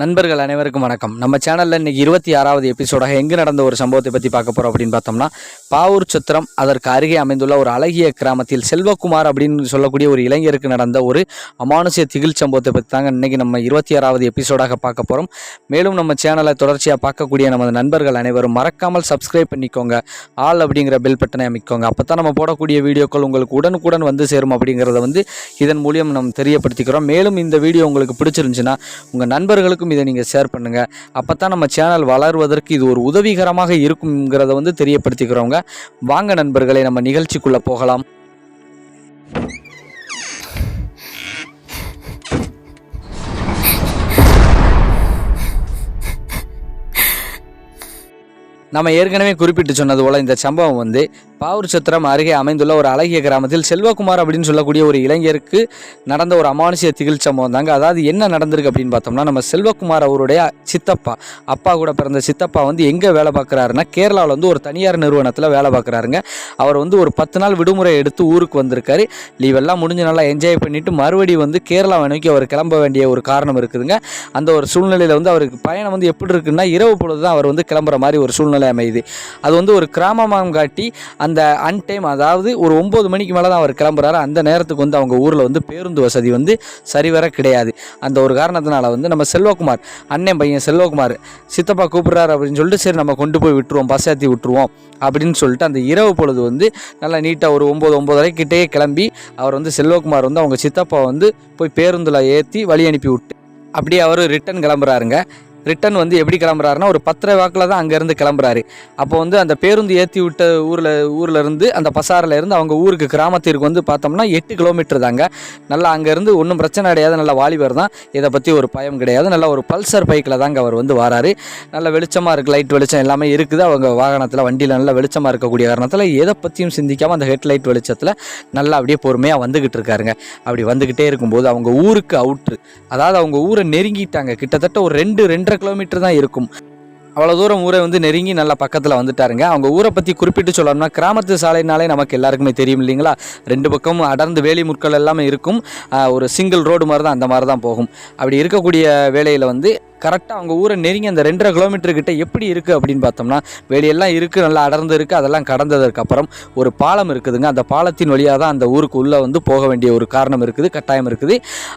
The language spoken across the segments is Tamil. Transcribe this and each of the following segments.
நண்பர்கள் அனைவருக்கும் வணக்கம். நம்ம சேனலில் இன்னைக்கு இருபத்தி ஆறாவது எபிசோடாக எங்கு நடந்த ஒரு சம்பவத்தை பற்றி பார்க்க போகிறோம் அப்படின்னு பார்த்தோம்னா பாவூர் சத்திரம் அதற்கு அருகே அமைந்துள்ள ஒரு அழகிய கிராமத்தில் செல்வகுமார் அப்படின்னு சொல்லக்கூடிய ஒரு இளைஞருக்கு நடந்த ஒரு அமானுஷ்ய திகில் சம்பவத்தை பற்றி தாங்க இன்னைக்கு நம்ம இருபத்தி ஆறாவது எபிசோடாக பார்க்க போகிறோம் மேலும் நம்ம சேனலை தொடர்ச்சியாக பார்க்கக்கூடிய நமது நண்பர்கள் அனைவரும் மறக்காமல் சப்ஸ்கிரைப் பண்ணிக்கோங்க. ஆல் அப்படிங்கிற பெல் பட்டனை அமைக்கோங்க. அப்போ தான் நம்ம போடக்கூடிய வீடியோக்கள் உங்களுக்கு உடனுக்குடன் வந்து சேரும் அப்படிங்கிறத வந்து இதன் மூலியம் நம்ம தெரியப்படுத்திக்கிறோம். மேலும் இந்த வீடியோ உங்களுக்கு பிடிச்சிருந்துச்சுன்னா உங்கள் நண்பர்களுக்கும் இதை நீங்கள் ஷேர் பண்ணுங்கள் அப்போ தான் நம்ம சேனல் வளர்வதற்கு இது ஒரு உதவிகரமாக இருக்குங்கிறத வந்து தெரியப்படுத்திக்கிறவங்க. வாங்க நண்பர்களை நம்ம நிகழ்ச்சிக்குள்ளே போகலாம். நம்ம ஏற்கனவே குறிப்பிட்டு சொன்னது போல இந்த சம்பவம் வந்து பாவூர் சத்திரம் அருகே அமைந்துள்ள ஒரு அழகிய கிராமத்தில் செல்வகுமார் அப்படின்னு சொல்லக்கூடிய ஒரு இளைஞருக்கு நடந்த ஒரு அமானுஷிய திகில் சம்பவம் தாங்க அதாவது என்ன நடந்திருக்கு அப்படின்னு பார்த்தோம்னா நம்ம செல்வகுமார் அவருடைய சித்தப்பா அப்பா கூட பிறந்த சித்தப்பா வந்து எங்கே வேலை பார்க்குறாருன்னா கேரளாவில் வந்து ஒரு தனியார் நிறுவனத்தில் வேலை பார்க்குறாருங்க. அவர் வந்து ஒரு பத்து நாள் விடுமுறை எடுத்து ஊருக்கு வந்திருக்காரு. லீவ் எல்லாம் முடிஞ்சு நல்லா என்ஜாய் பண்ணிட்டு மறுபடியும் வந்து கேரளா நோக்கி அவர் கிளம்ப வேண்டிய ஒரு காரணம் இருக்குதுங்க. அந்த ஒரு சூழ்நிலையில் வந்து அவருக்கு பயணம் வந்து எப்படி இருக்குன்னா இரவு பொழுது தான் அவர் வந்து கிளம்புற மாதிரி ஒரு சூழ்நிலை அமையுது. அது வந்து ஒரு கிராமமாக காட்டி அந்த அந்த அன்டைம் அதாவது ஒரு ஒம்பது மணிக்கு மேலே தான் அவர் கிளம்புறாரு. அந்த நேரத்துக்கு வந்து அவங்க ஊரில் வந்து பேருந்து வசதி வந்து சரிவர கிடையாது. அந்த ஒரு காரணத்தினால வந்து நம்ம செல்வகுமார் அண்ணன் பையன் செல்வகுமார் சித்தப்பா கூப்பிட்றாரு அப்படின்னு சொல்லிட்டு சரி நம்ம கொண்டு போய் விட்டுருவோம் பஸ் ஏற்றி விட்டுருவோம் அப்படின்னு சொல்லிட்டு அந்த இரவு பொழுது வந்து நல்லா நீட்டாக ஒரு ஒம்பது ஒம்பதரை கிட்டேயே கிளம்பி அவர் வந்து செல்வகுமார் வந்து அவங்க சித்தப்பா வந்து போய் பேருந்தில் ஏற்றி வழி அனுப்பி விட்டு அப்படியே அவர் ரிட்டன் கிளம்புறாருங்க. ரிட்டன் வந்து எப்படி கிளம்புறாருன்னா ஒரு பத்தரை வாக்கில் தான் அங்கேருந்து கிளம்புறாரு. அப்போ வந்து அந்த பேருந்து ஏற்றி விட்ட ஊரில் ஊரில் இருந்து அந்த பசாரில் இருந்து அவங்க ஊருக்கு கிராமத்திற்கு வந்து பார்த்தோம்னா எட்டு கிலோமீட்டர் தாங்க. நல்லா அங்கேருந்து ஒன்றும் பிரச்சனை கிடையாது. நல்ல வாலிபர் தான். இதை பற்றி ஒரு பயம் கிடையாது. நல்ல ஒரு பல்சர் பைக்கில் தாங்க அவர் வந்து வராரு. நல்ல வெளிச்சமாக இருக்குது லைட் வெளிச்சம் எல்லாமே இருக்குது. அவங்க வாகனத்தில் வண்டியில் நல்ல வெளிச்சமாக இருக்கக்கூடிய காரணத்தில் எதை பற்றியும் சிந்திக்காமல் அந்த ஹெட்லைட் வெளிச்சத்தில் நல்லா அப்படியே பொறுமையாக வந்துக்கிட்டு இருக்காருங்க. அப்படி வந்துக்கிட்டே இருக்கும்போது அவங்க ஊருக்கு அவுட்ரு அதாவது அவங்க ஊரை நெருங்கிட்டாங்க. கிட்டத்தட்ட ஒரு ரெண்டு ரெண்டு ரெண்டரை கிலோமீட்டர் தான் இருக்கும். அவ்வளோ தூரம் ஊரை வந்து நெருங்கி நல்லா பக்கத்தில் வந்துட்டாருங்க. அவங்க ஊரை பற்றி குறிப்பிட்டு சொல்லணும்னா கிராமத்து சாலைனாலே நமக்கு எல்லாருக்குமே தெரியும் இல்லைங்களா? ரெண்டு பக்கமும் அடர்ந்து வேலி முற்கள் எல்லாமே இருக்கும். ஒரு சிங்கிள் ரோடு மாதிரி தான் அந்த மாதிரி தான் போகும். அப்படி இருக்கக்கூடிய வேலையில் வந்து கரெக்டாக அவங்க ஊரை நெருங்கி அந்த ரெண்டரை கிலோமீட்டர் கிட்ட எப்படி இருக்குது அப்படின்னு பார்த்தோம்னா வெளியெல்லாம் இருக்குது நல்லா அடர்ந்து இருக்குது அதெல்லாம் கடந்ததுக்கப்புறம் ஒரு பாலம் இருக்குதுங்க. அந்த பாலத்தின் வழியாக தான் அந்த ஊருக்கு உள்ளே வந்து போக வேண்டிய ஒரு காரணம் இருக்குது கட்டாயம் இருக்குது.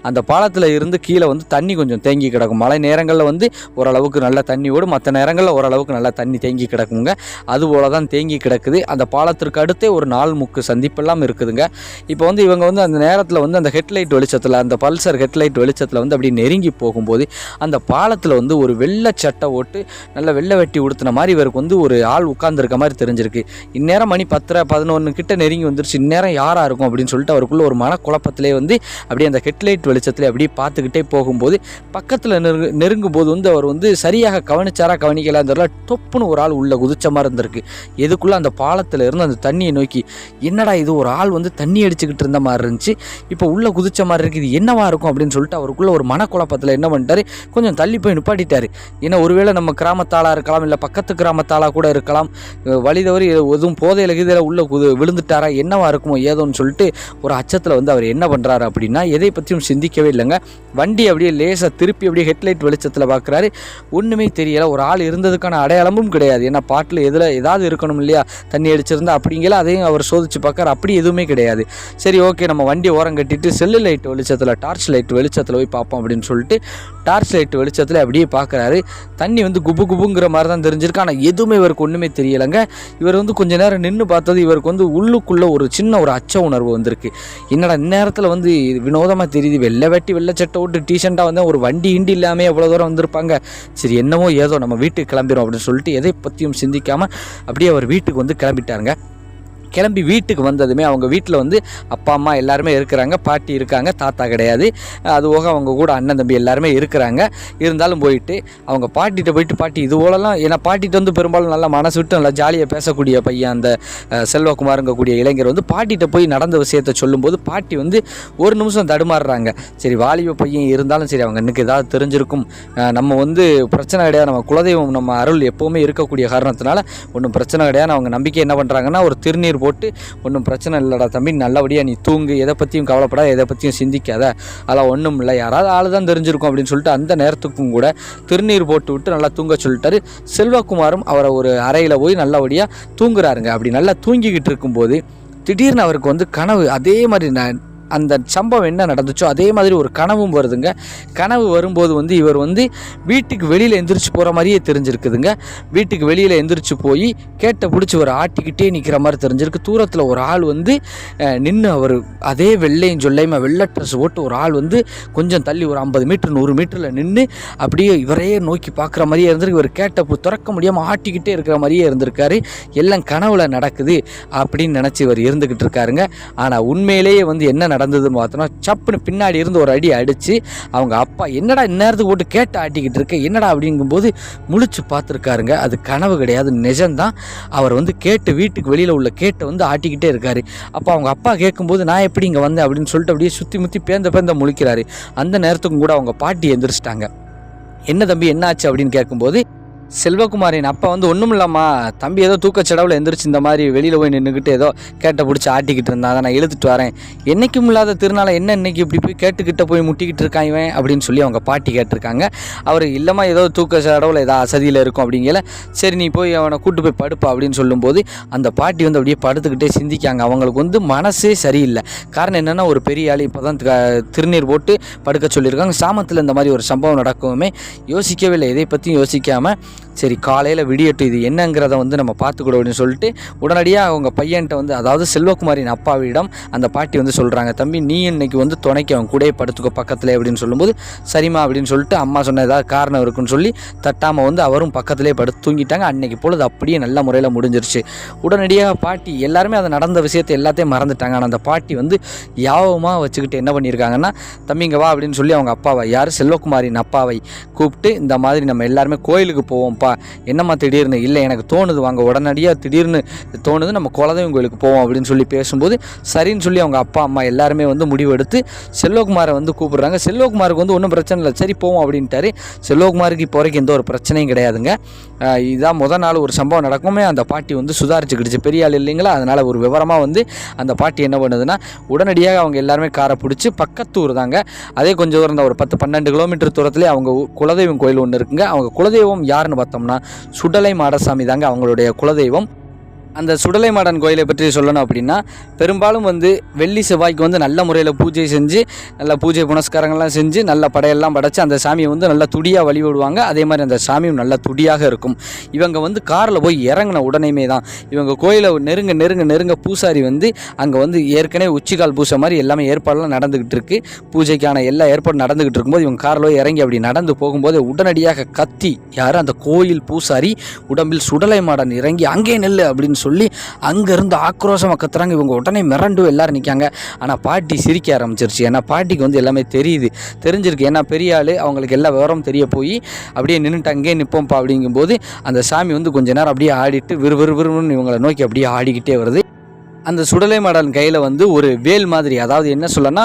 அந்த பாலத்தில் இருந்து கீழே வந்து தண்ணி கொஞ்சம் தேங்கி கிடக்கும். மழை நேரங்களில் வந்து ஓரளவுக்கு நல்ல தண்ணி ஓடும். மற்ற நேரங்களில் ஓரளவுக்கு நல்லா தண்ணி தேங்கி கிடக்குங்க. அதுபோல தான் தேங்கி கிடக்குது. அந்த பாலத்திற்கு அடுத்தே ஒரு நாள் முக்கு சந்திப்பெல்லாம் இருக்குதுங்க. இப்போ வந்து இவங்க வந்து அந்த நேரத்தில் வந்து அந்த ஹெட்லைட் வெளிச்சத்தில் அந்த பல்சர் ஹெட்லைட் வெளிச்சத்தில் வந்து அப்படி நெருங்கி போகும்போது அந்த பாலத்தில் வந்து ஒரு வெள்ளை சட்டை ஓட்டு நல்ல வெள்ளை வெட்டி உடுத்தின மாதிரி இவருக்கு வந்து ஒரு ஆள் உட்கார்ந்துருக்க மாதிரி தெரிஞ்சிருக்கு. இந்நேரம் மணி பத்தரை பதினொன்று கிட்ட நெருங்கி வந்துருச்சு. இந்நேரம் யாராக இருக்கும் அப்படின்னு சொல்லிட்டு அவருக்குள்ள ஒரு மனக்குழப்பத்திலே வந்து அப்படியே அந்த ஹெட்லைட் வெளிச்சத்தில் அப்படியே பார்த்துக்கிட்டே போகும்போது பக்கத்தில் நெருங்கு நெருங்கும் போது வந்து அவர் வந்து சரியாக கவனிச்சாரா கவனிக்கலான்னு தெரியல. டொப்புன்னு ஒரு ஆள் உள்ள குதிச்ச மாதிரி இருந்திருக்கு. எதுக்குள்ளே அந்த பாலத்தில் இருந்து அந்த தண்ணியை நோக்கி என்னடா இது ஒரு ஆள் வந்து தண்ணி அடிச்சுக்கிட்டு இருந்த மாதிரி இருந்துச்சு. இப்போ உள்ள குதிச்ச மாதிரி இருக்குது இது என்னவா இருக்கும்? அப்படின்னு சொல்லிட்டு அவருக்குள்ள ஒரு மனக்குழப்பத்தில் என்ன பண்ணிட்டாரு? கொஞ்சம் தள்ளி போய் நிப்பாட்டிட்டாரு. ஏன்னா ஒருவேளை நம்ம கிராமத்தாளாக இருக்கலாம் இல்லை பக்கத்து கிராமத்தாளாக கூட இருக்கலாம் அஹ் வழி தவறி எதுவும் போதையில் கீதையில் உள்ள விழுந்துட்டாரா என்னவா இருக்குமோ ஏதோன்னு சொல்லிட்டு ஒரு அச்சத்தில் வந்து அவர் என்ன பண்ணுறாரு அப்படின்னா எதை பற்றியும் சிந்திக்கவே இல்லைங்க. வண்டி அப்படியே லேசாக திருப்பி அப்படியே ஹெட்லைட் வெளிச்சத்தில் பார்க்குறாரு ஒன்றுமே தெரியலை. ஒரு ஆள் இருந்ததுக்கான அடையாளமும் கிடையாது. ஏன்னா பாட்டில் எதில் ஏதாவது இருக்கணும் இல்லையா? தண்ணி அடிச்சிருந்தா அப்படிங்கிற அதையும் அவர் சோதிச்சு பார்க்குறாரு அப்படி எதுவுமே கிடையாது. சரி ஓகே நம்ம வண்டி ஓரம் கட்டிட்டு செல்லு லைட் வெளிச்சத்தில் டார்ச் லைட் வெளிச்சத்தில் போய் பார்ப்போம் அப்படின்னு சொல்லிட்டு டார்ச் லைட் வெளிச்சத்தில் அப்படியே பார்க்குறாரு. தண்ணி வந்து குபு குபுங்கிற மாதிரி தான் தெரிஞ்சிருக்கு. ஆனால் எதுவுமே இவருக்கு ஒன்றுமே தெரியலைங்க. இவர் வந்து கொஞ்ச நேரம் நின்று பார்த்தது இவருக்கு வந்து உள்ளுக்குள்ளே ஒரு சின்ன ஒரு அச்ச உணர்வு வந்திருக்கு. என்னடா இந்நேரத்தில் வந்து வினோதமாக தெரியுது. வெள்ளை வெட்டி வெள்ளை சட்டை விட்டு டீசெண்டாக வந்து ஒரு வண்டி இண்டி இல்லாமல் எவ்வளோ தூரம் வந்திருப்பாங்க. சரி என்னமோ ஏதோ நம்ம வீட்டுக்கு கிளம்பிடும் அப்படின்னு சொல்லிட்டு எதை பற்றியும் சிந்திக்காமல் அப்படியே அவர் வீட்டுக்கு வந்து கிளம்பிட்டாருங்க. கிளம்பி வீட்டுக்கு வந்ததுமே அவங்க வீட்டில் வந்து அப்பா அம்மா எல்லாருமே இருக்கிறாங்க பாட்டி இருக்காங்க தாத்தா கிடையாது. அது போக அவங்க கூட அண்ணன் தம்பி எல்லாருமே இருக்கிறாங்க. இருந்தாலும் போயிட்டு அவங்க பாட்டிகிட்ட போயிட்டு பாட்டி இது போலலாம் ஏன்னா பாட்டிகிட்ட வந்து பெரும்பாலும் நல்லா மனசு விட்டு நல்லா ஜாலியாக பேசக்கூடிய பையன் அந்த செல்வகுமாருங்கக்கூடிய இளைஞர் வந்து பாட்டிகிட்ட போய் நடந்த விஷயத்த சொல்லும்போது பாட்டி வந்து ஒரு நிமிஷம் தடுமாறுறாங்க. சரி வாலிப பையன் இருந்தாலும் சரி அவங்க எனக்கு ஏதாவது தெரிஞ்சிருக்கும். நம்ம வந்து பிரச்சனை கிடையாது. நம்ம குலதெய்வம் நம்ம அருள் எப்போவுமே இருக்கக்கூடிய காரணத்தினால ஒன்றும் பிரச்சனை கிடையாது. அவங்க நம்பிக்கை என்ன பண்ணுறாங்கன்னா ஒரு திருநீர் போட்டு ஒன்றும் பிரச்சனை இல்லைடா தம்பி நல்லபடியாக நீ தூங்கு. எதை பற்றியும் கவலைப்படாத எதை பற்றியும் சிந்திக்காத. அதெல்லாம் ஒன்றும் இல்லை. யாராவது ஆள் தான் தெரிஞ்சிருக்கும் அப்படின்னு சொல்லிட்டு அந்த நேரத்துக்கும் கூட திருநீர் போட்டு விட்டு நல்லா தூங்க சொல்லிட்டாரு. செல்வகுமாரும் அவரை ஒரு அறையில் போய் நல்லபடியாக தூங்குறாருங்க. அப்படி நல்லா தூங்கிக்கிட்டு இருக்கும்போது திடீர்னு அவருக்கு வந்து கனவு அதே மாதிரி நான் அந்த சம்பவம் என்ன நடந்துச்சோ அதே மாதிரி ஒரு கனவும் வருதுங்க. கனவு வரும்போது வந்து இவர் வந்து வீட்டுக்கு வெளியில் எந்திரிச்சு போகிற மாதிரியே தெரிஞ்சிருக்குதுங்க. வீட்டுக்கு வெளியில் எந்திரிச்சு போய் கேட்ட பிடிச்சி ஒரு ஆட்டிக்கிட்டே நிற்கிற மாதிரி தெரிஞ்சிருக்கு. தூரத்தில் ஒரு ஆள் வந்து நின்று அவர் அதே வெள்ளையும் சொல்லையுமா வெள்ளை ட்ரெஸ் போட்டு ஒரு ஆள் வந்து கொஞ்சம் தள்ளி ஒரு ஐம்பது மீட்டர் நூறு மீட்டரில் நின்று அப்படியே இவரையே நோக்கி பார்க்குற மாதிரியே இருந்திருக்கு. இவர் கேட்ட திறக்க முடியாமல் ஆட்டிக்கிட்டே இருக்கிற மாதிரியே இருந்திருக்காரு. எல்லாம் கனவுல நடக்குது அப்படின்னு நினச்சி இவர் இருந்துக்கிட்டு இருக்காருங்க. ஆனால் உண்மையிலேயே வந்து என்ன நடந்ததுன்னு பார்த்தோன்னா சப்புன்னு பின்னாடி இருந்து ஒரு அடி அடித்து அவங்க அப்பா என்னடா இந்நேரத்துக்கு போட்டு கேட்டு ஆட்டிக்கிட்டு இருக்க என்னடா அப்படிங்கும்போது முழிச்சு பார்த்துருக்காருங்க. அது கனவு கிடையாது நிஜம்தான். அவர் வந்து கேட்டு வீட்டுக்கு வெளியில் உள்ள கேட்டை வந்து ஆட்டிக்கிட்டே இருக்காரு. அப்போ அவங்க அப்பா கேட்கும்போது நான் எப்படி இங்கே வந்தேன்? அப்படின்னு சொல்லிட்டு அப்படியே சுற்றி முற்றி பேந்த பேந்த முழிக்கிறாரு. அந்த நேரத்துக்கும் கூட அவங்க பாட்டி எந்திரிச்சிட்டாங்க. என்ன தம்பி என்னாச்சு? அப்படின்னு கேட்கும்போது செல்வகுமாரின் அப்பா வந்து ஒன்றும் இல்லாமா தம்பி ஏதோ தூக்கச்சடவில் எந்திரிச்சு இந்த மாதிரி வெளியில் போய் நின்றுக்கிட்டு ஏதோ கேட்டை பிடிச்சி ஆட்டிக்கிட்டு இருந்தான். நான் இழுத்துட்டு வரேன். என்றைக்கும் இல்லாத திருநாளை என்ன இன்னைக்கு இப்படி போய் கேட்டுக்கிட்ட போய் முட்டிக்கிட்டு இருக்கான் இவன் அப்படின்னு சொல்லி அவங்க பாட்டி கேட்டிருக்காங்க. அவர் இல்லைம்மா ஏதோ தூக்கச்சடவில் ஏதோ அசதியில் இருக்கும் அப்படிங்கல. சரி நீ போய் அவனை கூட்டு போய் படுப்பா அப்படின்னு சொல்லும்போது அந்த பாட்டி வந்து அப்படியே படுத்துக்கிட்டே சிந்திக்காங்க. அவங்களுக்கு வந்து மனசே சரியில்லை. காரணம் என்னென்னா ஒரு பெரிய ஆள் இப்போ தான் திருநீர் போட்டு படுக்க சொல்லியிருக்காங்க. சாமத்தில் இந்த மாதிரி ஒரு சம்பவம் நடக்கவுமே யோசிக்கவே இல்லை. இதை பற்றியும் யோசிக்காமல் சரி காலையில் விடியட்டும் இது என்னங்கிறத வந்து நம்ம பார்த்துக்கூட அப்படின்னு சொல்லிட்டு உடனடியாக அவங்க பையன்கிட்ட வந்து அதாவது செல்வகுமாரின் அப்பாவிடம் அந்த பாட்டி வந்து சொல்கிறாங்க தம்பி நீ இன்னைக்கு வந்து துணைக்கு அவன் கூடயே படுத்துக்கோ பக்கத்தில் அப்படின்னு சொல்லும்போது சரிம்மா அப்படின்னு சொல்லிட்டு அம்மா சொன்ன ஏதாவது காரணம் இருக்குன்னு சொல்லி தட்டாமல் வந்து அவரும் பக்கத்திலே படுத்து தூங்கிட்டாங்க. அன்னைக்கு பொழுது அப்படியே நல்ல முறையில் முடிஞ்சிருச்சு. உடனடியாக பாட்டி எல்லாருமே அதை நடந்த விஷயத்தை எல்லாத்தையும் மறந்துட்டாங்க. ஆனால் அந்த பாட்டி வந்து யாவமாக வச்சுக்கிட்டு என்ன பண்ணியிருக்காங்கன்னா தம்பிங்க வா அப்படின்னு சொல்லி அவங்க அப்பாவை யார்? செல்வகுமாரின் அப்பாவை கூப்பிட்டு இந்த மாதிரி நம்ம எல்லாருமே கோயிலுக்கு போவோம்ப்பா. என்னம்மா திடீர்னு? இல்லை எனக்கு தோணுது வாங்க உடனடியாக திடீர்னு தோணுது நம்ம குலதெய்வம் கோயிலுக்கு போவோம் அப்படின்னு சொல்லி பேசும்போது சரின்னு சொல்லி அவங்க அப்பா அம்மா எல்லாருமே வந்து முடிவெடுத்து செல்வகுமாரை வந்து கூப்பிடுறாங்க. செல்வகுமாருக்கு வந்து ஒன்றும் பிரச்சனை இல்லை. சரி போவோம் அப்படின்ட்டாரு. செல்வகுமாருக்கு இப்போ வரைக்கும் எந்த ஒரு பிரச்சனையும் கிடையாதுங்க. இதுதான் இதான் நாள் ஒரு சம்பவம் நடக்குமே அந்த பாட்டி வந்து சுதாரிச்சுக்கிடுச்சு. பெரிய ஆள் இல்லைங்களா? அதனால் ஒரு விவரமாக வந்து அந்த பாட்டி என்ன பண்ணுதுன்னா உடனடியாக அவங்க எல்லாருமே காரை பிடிச்சி பக்கத்தூர் தாங்க. அதே கொஞ்சம் தூரம் ஒரு பத்து பன்னெண்டு கிலோமீட்டர் தூரத்துலேயே அவங்க குலதெய்வம் கோயில் ஒன்று இருக்குங்க. அவங்க குலதெய்வம் யாருன்னு பார்த்தோம்னா சுடலை மாடசாமி தாங்க அவங்களுடைய குலதெய்வம். அந்த சுடலை மாடன் கோயிலை பற்றி சொல்லணும் அப்படின்னா பெரும்பாலும் வந்து வெள்ளி செவ்வாய்க்கு வந்து நல்ல முறையில் பூஜை செஞ்சு நல்லா பூஜை புனஸ்காரங்கள்லாம் செஞ்சு நல்ல படையெல்லாம் படைச்சு அந்த சாமியை வந்து நல்லா துடியாக வழிபடுவாங்க அதே மாதிரி அந்த சாமியும் நல்ல துடியாக இருக்கும். இவங்க வந்து காரில் போய் இறங்கின உடனேமே தான் இவங்க கோயிலை நெருங்க நெருங்க நெருங்க பூசாரி வந்து அங்கே வந்து ஏற்கனவே உச்சிக்கால் பூசை மாதிரி எல்லாமே ஏற்பாடெல்லாம் நடந்துக்கிட்டு இருக்கு. பூஜைக்கான எல்லா ஏற்பாடும் நடந்துக்கிட்டு இருக்கும்போது இவங்க காரில் போய் இறங்கி அப்படி நடந்து போகும்போது உடனடியாக கத்தி யார்? அந்த கோயில் பூசாரி உடம்பில் சுடலை மாடன் இறங்கி அங்கே நெல்லு அப்படின்னு சொல்லி அங்கேருந்து ஆக்ரோஷமாக கத்துறாங்க. இவங்க உடனே மிரண்டு எல்லோரும் நிற்காங்க ஆனால் பாட்டி சிரிக்க ஆரம்பிச்சிருச்சு. ஏன்னா பாட்டிக்கு வந்து எல்லாமே தெரியுது. தெரிஞ்சிருக்கு. ஏன்னா பெரிய ஆள் அவங்களுக்கு எல்லா விவரம் தெரிய போய் அப்படியே நின்றுட்டு அங்கேயே நிற்போம்ப்பா அப்படிங்கும்போது அந்த சாமி வந்து கொஞ்ச நேரம் அப்படியே ஆடிட்டு விறுவிறுவிறுன்னு இவங்களை நோக்கி அப்படியே ஆடிக்கிட்டே வருது. அந்த சுடலை மாடன் கையில் வந்து ஒரு வேல் மாதிரி அதாவது என்ன சொல்லனா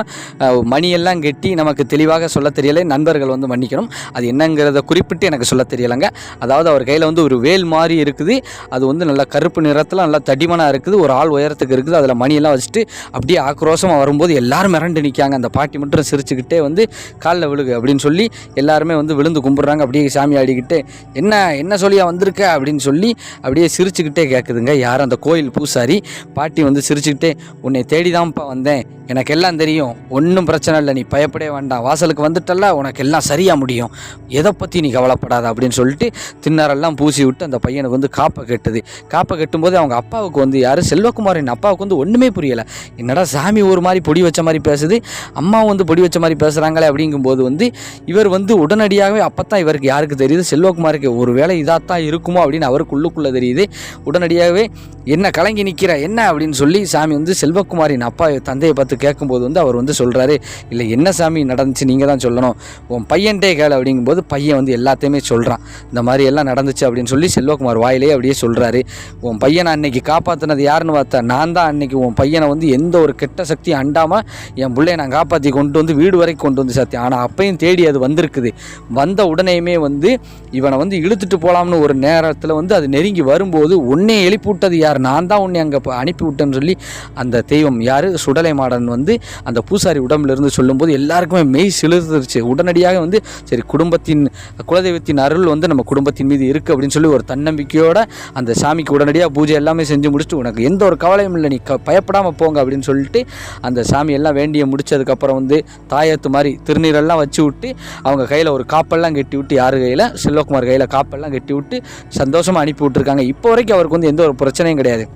மணியெல்லாம் கெட்டி நமக்கு தெளிவாக சொல்ல தெரியலை. நண்பர்கள் வந்து மன்னிக்கணும். அது என்னங்கிறத குறிப்பிட்டு எனக்கு சொல்ல தெரியலைங்க. அதாவது அவர் கையில் வந்து ஒரு வேல் மாதிரி இருக்குது. அது வந்து நல்லா கருப்பு நிறத்தில் நல்லா தடிமனாக இருக்குது. ஒரு ஆள் உயரத்துக்கு இருக்குது. அதில் மணியெல்லாம் வச்சுட்டு அப்படியே ஆக்ரோஷமாக வரும்போது எல்லாரும் மிரண்டு நிற்காங்க அந்த பாட்டி மட்டும் சிரிச்சுக்கிட்டே வந்து காலில் விழுகு அப்படின்னு சொல்லி எல்லாருமே வந்து விழுந்து கும்பிட்றாங்க. அப்படியே சாமி ஆடிக்கிட்டு என்ன என்ன சொல்லியா வந்திருக்க? அப்படின்னு சொல்லி அப்படியே சிரிச்சுக்கிட்டே கேட்குதுங்க யார்? அந்த கோயில் பூசாரி. பாட்டி வந்து சிரிச்சுக்கிட்டே உன்னை தேடி தான்ப்பா வந்தேன். எனக்கு எல்லாம் தெரியும். ஒன்றும் பிரச்சனை இல்லை. நீ பயப்படவே வேண்டாம். வாசலுக்கு வந்துட்டல்ல. உனக்கு எல்லாம் சரியாக முடியும். எதை பற்றி நீ கவலைப்படாத அப்படின்னு சொல்லிட்டு திண்ணறெல்லாம் பூசி விட்டு அந்த பையனுக்கு வந்து காப்பை கெட்டுது. காப்பை கட்டும்போது அவங்க அப்பாவுக்கு வந்து யார்? செல்வகுமாரின் அப்பாவுக்கு வந்து ஒன்றுமே புரியலை. என்னடா சாமி ஒரு மாதிரி பொடி வச்ச மாதிரி பேசுது. அம்மாவும் வந்து பொடி வச்ச மாதிரி பேசுகிறாங்களே அப்படிங்கும்போது வந்து இவர் வந்து உடனடியாகவே அப்போ தான் இவருக்கு யாருக்கு தெரியுது? செல்வகுமாருக்கு ஒரு வேளை இதாக தான் இருக்குமோ அப்படின்னு அவருக்கு உள்ளுக்குள்ளே தெரியுது. உடனடியாகவே என்ன கலங்கி நிற்கிற என்ன? அப்படின்னு சொல்லி சாமி வந்து செல்வகுமாரின் அப்பா தந்தையை பார்த்து கேட்கும்போது வந்து அவர் வந்து சொல்கிறாரு இல்லை என்ன சாமி நடந்துச்சு? நீங்கள் தான் சொல்லணும். உன் பையன்ட்டே கேளு அப்படிங்கும்போது பையன் வந்து எல்லாத்தையுமே சொல்கிறான் இந்த மாதிரி எல்லாம் நடந்துச்சு அப்படின்னு சொல்லி செல்வகுமார் வாயிலே அப்படியே சொல்கிறாரு உன் பையனை அன்னைக்கு காப்பாற்றினது யாருன்னு பார்த்தா நான் தான் அன்னைக்கு உன் பையனை வந்து எந்த ஒரு கெட்ட சக்தியும் அண்டாமல் என் பிள்ளைய நான் காப்பாற்றி கொண்டு வந்து வீடு வரைக்கும் கொண்டு வந்து சத்தியம் ஆனால் அப்பையும் தேடி அது வந்திருக்குது. வந்த உடனேயுமே வந்து இவனை வந்து இழுத்துட்டு போகலாம்னு ஒரு நேரத்தில் வந்து அது நெருங்கி வரும்போது உன்னே எழுப்பி விட்டது யார்? நான் தான் உன்னை அங்கே அனுப்பி விட்டேன் நடக்குன்னு சொல்லி அந்த தெய்வம் யார்? சுடலை மாடன் வந்து அந்த பூசாரி உடம்புலேருந்து சொல்லும்போது எல்லாருக்குமே மெய் சிலிர்த்துருச்சு. உடனடியாக வந்து சரி குடும்பத்தின் குலதெய்வத்தின் அருள் வந்து நம்ம குடும்பத்தின் மீது இருக்குது அப்படின்னு சொல்லி ஒரு தன்னம்பிக்கையோட அந்த சாமிக்கு உடனடியாக பூஜை எல்லாமே செஞ்சு முடிச்சுட்டு உனக்கு எந்த ஒரு கவலையும் இல்லை நீ க பயப்படாமல் போங்க அப்படின்னு சொல்லிட்டு அந்த சாமி எல்லாம் வேண்டிய முடிச்சதுக்கப்புறம் வந்து தாயத்து மாதிரி திருநீரெல்லாம் வச்சு விட்டு அவங்க கையில் ஒரு காப்பெல்லாம் கட்டி விட்டு யார் கையில்? செல்வகுமார் கையில் காப்பெல்லாம் கட்டி விட்டு சந்தோஷமாக அனுப்பி விட்டுருக்காங்க. இப்போ வரைக்கும் அவருக்கு வந்து எந்த ஒரு பிரச்சனையும் கிடையாது.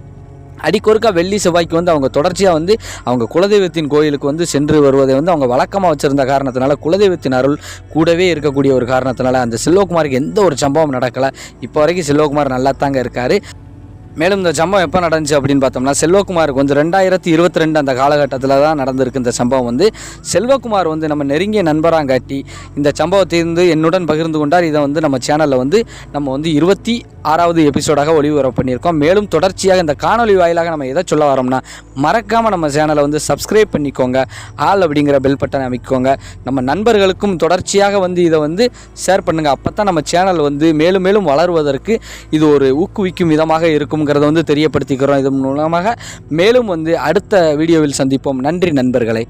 அடிக்கொருக்கா வெள்ளி செவ்வாய்க்கு வந்து அவங்க தொடர்ச்சியாக வந்து அவங்க குலதெய்வத்தின் கோயிலுக்கு வந்து சென்று வருவதை வந்து அவங்க வழக்கமாக வச்சுருந்த காரணத்தினால குலதெய்வத்தின் அருள் கூடவே இருக்கக்கூடிய ஒரு காரணத்தினால அந்த செல்வகுமாருக்கு எந்த ஒரு சம்பவம் நடக்கலை. இப்போ வரைக்கும் செல்வகுமார் நல்லா தாங்க இருக்கார். மேலும் இந்த சம்பவம் எப்போ நடந்துச்சு அப்படின்னு பார்த்தோம்னா செல்வகுமாருக்கு வந்து ரெண்டாயிரத்தி இருபத்தி ரெண்டு அந்த காலகட்டத்தில் தான் நடந்திருக்கு இந்த சம்பவம் வந்து. செல்வகுமார் வந்து நம்ம நெருங்கிய நண்பராக காட்டி இந்த சம்பவத்தை இருந்து என்னுடன் பகிர்ந்து கொண்டார். இதை வந்து நம்ம சேனலில் வந்து நம்ம வந்து இருபத்தி ஆறாவது எபிசோடாக ஒளிபரப்பு பண்ணியிருக்கோம். மேலும் தொடர்ச்சியாக இந்த காணொலி வாயிலாக நம்ம எதை சொல்ல வரோம்னா மறக்காமல் நம்ம சேனலை வந்து சப்ஸ்கிரைப் பண்ணிக்கோங்க. ஆல் அப்படிங்கிற பெல் பட்டனை அமைக்கோங்க. நம்ம நண்பர்களுக்கும் தொடர்ச்சியாக வந்து இதை வந்து ஷேர் பண்ணுங்கள் அப்போ தான் நம்ம சேனல் வந்து மேலும் மேலும் வளருவதற்கு இது ஒரு ஊக்குவிக்கும் விதமாக இருக்கும் இருக்குங்கிறத வந்து தெரியப்படுத்திக்கிறோம். இது மூலமாக மேலும் வந்து அடுத்த வீடியோவில் சந்திப்போம். நன்றி நண்பர்களே.